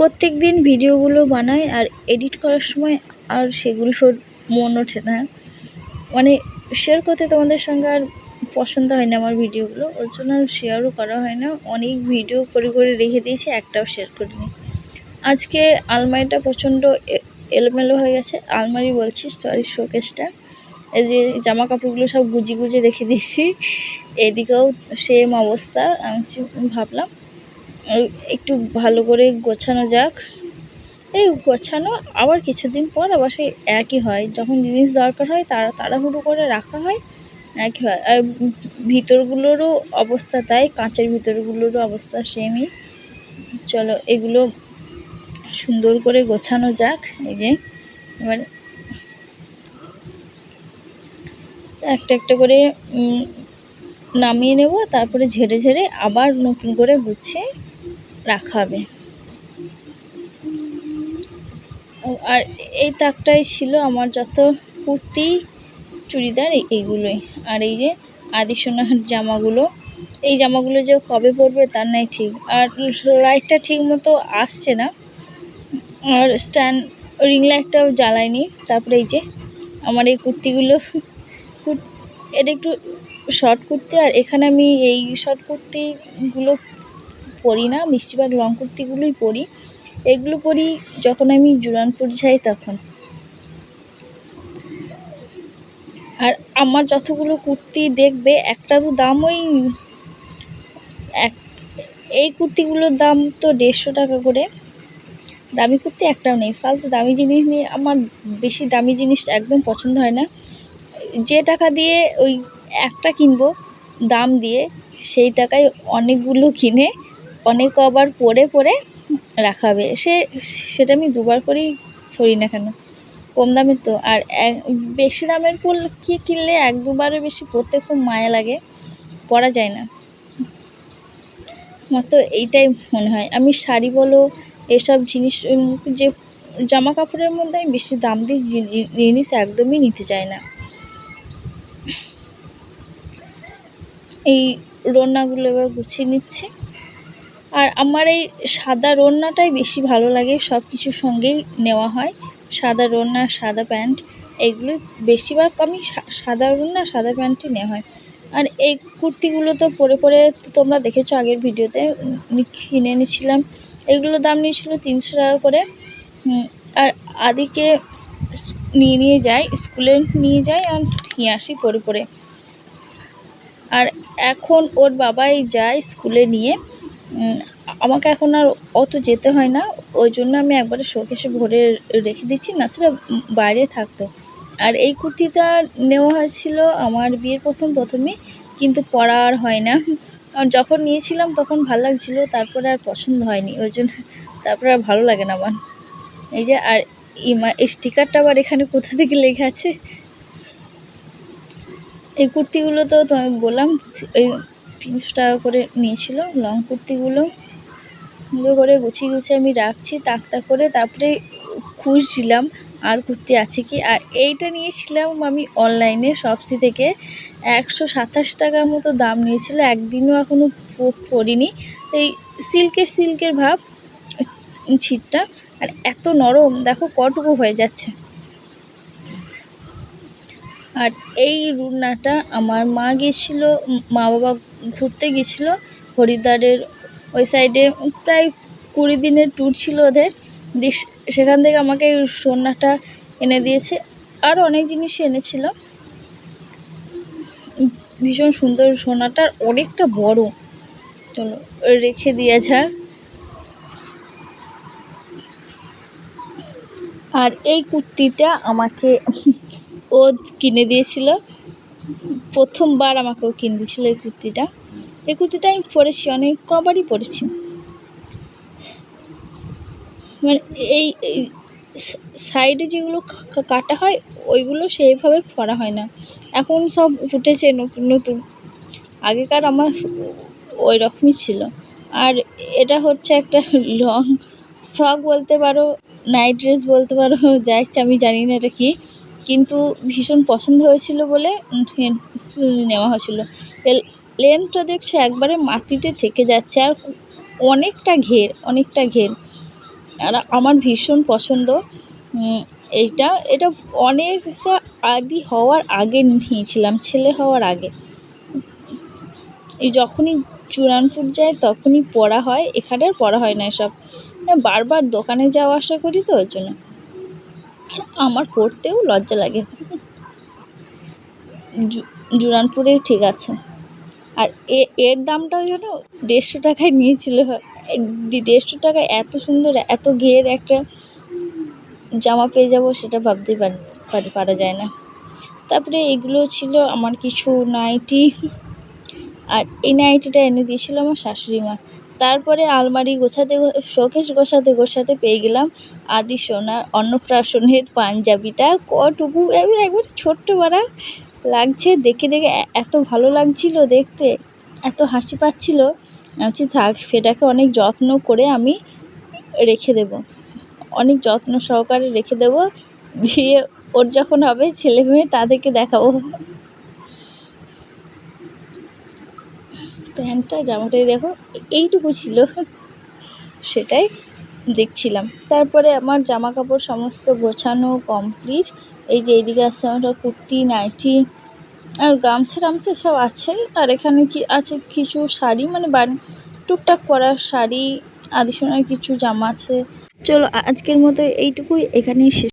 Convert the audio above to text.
প্রত্যেক দিন ভিডিওগুলো বানাই আর এডিট করার সময় আর সেগুলো সব মন ওঠে না। মানে শেয়ার করতে তোমাদের সঙ্গে আর পছন্দ হয় না আমার ভিডিওগুলো। ওর জন্য আর শেয়ারও করা হয় না। অনেক ভিডিও করে করে রেখে দিয়েছি, একটাও শেয়ার করিনি। আজকে আলমারিটা প্রচণ্ড এলোমেলো হয়ে গেছে। আলমারি বলছি সরি শোকেসটা এই যে জামা কাপড়গুলো সব গুজি গুজে রেখে দিয়েছি। এদিকেও সেম অবস্থা। আমি ভাবলাম একটু ভালো করে গোছানো যাক। এই গোছানো আবার কিছুদিন পর আবার সেই একই হয়। যখন জিনিস দরকার হয় তারা, তাড়াহুড়ো করে রাখা হয়, একই হয়। আর ভিতরগুলোরও অবস্থা তাই, কাঁচের ভিতরগুলোরও অবস্থা সেমই চলো এগুলো সুন্দর করে গোছানো যাক। এই যে, এবার একটা একটা করে নামিয়ে নেব, তারপরে ঝেড়ে ঝেড়ে আবার নতুন করে গুছিয়ে রাখা হবে। আর এই তাকটাই ছিল আমার যত কুর্তি, চুড়িদার এইগুলোই আর এই যে আদিসোনার জামাগুলো, এই জামাগুলো যে কবে পরবে তার নাই ঠিক। আর লাইটটা ঠিক মতো আসছে না। আর স্ট্যান্ড, রিং লাইটটাও জ্বালায়নি। তারপরে এই যে আমার এই কুর্তিগুলো, কুর- এটা একটু শর্ট কুর্তি। আর এখানে আমি এই শর্ট কুর্তিগুলো পরি না বেশিরভাগ লং কুর্তিগুলোই পরি এগুলো পরি যখন আমি জুরানপুর যাই তখন। আর আমার যতগুলো কুর্তি দেখবে, একটারও দাম ওই এক, এই কুর্তিগুলোর দাম তো দেড়শো টাকা করে। দামি কুর্তি একটাও নেই। ফালতু দামি জিনিস নিয়ে আমার বেশি দামি জিনিস একদম পছন্দ হয় না। যে টাকা দিয়ে ওই একটা কিনবো, দাম দিয়ে সেই টাকায় অনেকগুলো কিনে অনেক আবার পরে পরে রাখাবে সে, সেটা আমি দুবার করেই করি না কেন? কম দামের তো। আর বেশি দামের ফুল কি কিনলে এক দুবারের বেশি পরতে খুব মায়া লাগে? পরা যায় না। আমার তো এইটাই মনে হয়। আমি শাড়ি বলো, এসব জিনিস যে জামা কাপড়ের মধ্যে আমি বেশি দাম দিয়ে জিনিস একদমই নিতে চাই না। এই রোনাগুলো এবার গুছিয়ে নিচ্ছে। আর আমার এই সাদা রোনাটাই বেশি ভালো লাগে সব কিছুর সঙ্গেই নেওয়া হয়। সাদা রোনা সাদা প্যান্ট, এগুলোই বেশিরভাগ আমি সাদা রোনা সাদা প্যান্টই নেওয়া হয়। আর এই কুর্তিগুলো তো পরে পরে তোমরা দেখেছ আগের ভিডিওতে কিনে এনেছিলাম। এগুলোর দাম নিয়েছিল তিনশো টাকা করে। আর আদিকে নিয়ে নিয়ে যাই, স্কুলে নিয়ে যাই আর নিয়ে আসি পরে পরে। আর এখন ওর বাবাই যায় স্কুলে নিয়ে। আমাকে এখন আর অত যেতে হয় না। ওই জন্য আমি একবারে শোকেসে ভরে রেখে দিচ্ছি। না সেটা বাইরে থাকতো। আর এই কুর্তিটা নেওয়া হয়েছিল আমার বিয়ের প্রথম প্রথমে কিন্তু পরা আর হয় না। আর যখন নিয়েছিলাম তখন ভালো লাগছিল, তারপরে আর পছন্দ হয়নি। ওই জন্য তারপরে আর ভালো লাগে না আমার। এই যে, আর ইমা, এই স্টিকারটা আবার এখানে কোথা থেকে লেখা আছে? এই কুর্তিগুলো তো বললাম, এই তিনশো টাকা করে নিয়েছিল, লং কুর্তিগুলো। সুন্দর করে গুছিয়ে গুছিয়ে আমি রাখছি, তাক তাক করে তারপরে খুঁজছিলাম আর কুর্তি আছে কি। আর এইটা নিয়েছিলাম আমি অনলাইনে শপসি থেকে। একশো সাতাশ টাকার মতো দাম নিয়েছিল, একদিনও এখনও পরিনি। এই সিল্কের সিল্কের ভাব, ছিটটা। আর এত নরম, দেখো কটুকু হয়ে যাচ্ছে। আর এই রুনাটা আমার মা গেছিল মা বাবা ঘুরতে গেছিল হরিদ্বারের ওই সাইডে, প্রায় কুড়ি দিনের ট্যুর ছিল ওদের। সেখান থেকে আমাকে এই সোনাটা এনে দিয়েছে। আরও অনেক জিনিসই এনেছিল। ভীষণ সুন্দর সোনাটা অনেকটা বড়। চলো, রেখে দেওয়া যাক। আর এই কুর্তিটা আমাকে ও কিনে দিয়েছিল। প্রথমবার আমাকে ও কিনে দিয়েছিল এই কুর্তিটা। এই কুর্তিটা আমি পরেছি, অনেক কবারই পরেছি। মানে এই সাইডে যেগুলো কাটা হয়, ওইগুলো সেইভাবে পরা হয় না। এখন সব উঠেছে নতুন নতুন। আগেকার আমার ওই রকমই ছিল। আর এটা হচ্ছে একটা লং ফ্রক বলতে পারো, নাইট ড্রেস বলতে পারো, যা ইচ্ছা আমি জানি না এটা কী। কিন্তু ভীষণ পছন্দ হয়েছিল বলে নেওয়া হয়েছিল। লেন্থটা দেখছ একবারে মাটিতে ঠেকে যাচ্ছে আর অনেকটা ঘের অনেকটা ঘের। আর আমার ভীষণ পছন্দ। এইটা, এটা অনেকটা আদি হওয়ার আগে নিয়েছিলাম, ছেলে হওয়ার আগে। এই যখনই চূড়ানপুর যায় তখনই পরা হয়, এখানে পরা হয় না এসব। বারবার দোকানে যাওয়া আসা করি তো, ওই জন্য। আমার পরতেও লজ্জা লাগে। জুরানপুরেই ঠিক আছে। আর এর দামটাও যেন দেড়শো টাকায় নিয়েছিল। দেড়শো টাকায় এত সুন্দর, এত ঘের একটা জামা পেয়ে যাব সেটা ভাবতেই পারি, পারা যায় না। তারপরে এগুলো ছিল আমার কিছু নাইটি। আর এই নাইটিটা এনে দিয়েছিল আমার শাশুড়ি মা। তারপরে আলমারি গোছাতে শোকেস গোছাতে গোছাতে পেয়ে গেলাম আদি সোনার অন্নপ্রাশনের পাঞ্জাবিটা। কটুকু একবার ছোট্ট বাড়া লাগছে, দেখে দেখে এত ভালো লাগছিল দেখতে, এত হাসি পাচ্ছিল। ভাবছি, থাক, সেটাকে অনেক যত্ন করে আমি রেখে দেবো। অনেক যত্ন সহকারে রেখে দেবো। দিয়ে ওর যখন হবে ছেলে মেয়ে, তাদেরকে দেখাবো। প্যান্টটা জামাটাই দেখো, এইটুকু ছিল। সেটাই দেখছিলাম। তারপরে আমার জামা কাপড় সমস্ত গোছানো কমপ্লিট এই যে এইদিকে আসছে আমার কুর্তি, নাইটি আর গামছা টামছা সব আছে। আর এখানে কি আছে কিছু শাড়ি মানে বাড়ি টুকটাক পরার শাড়ি আদি সময় কিছু জামা আছে। চলো আজকের মতো এইটুকুই, এখানেই শেষ।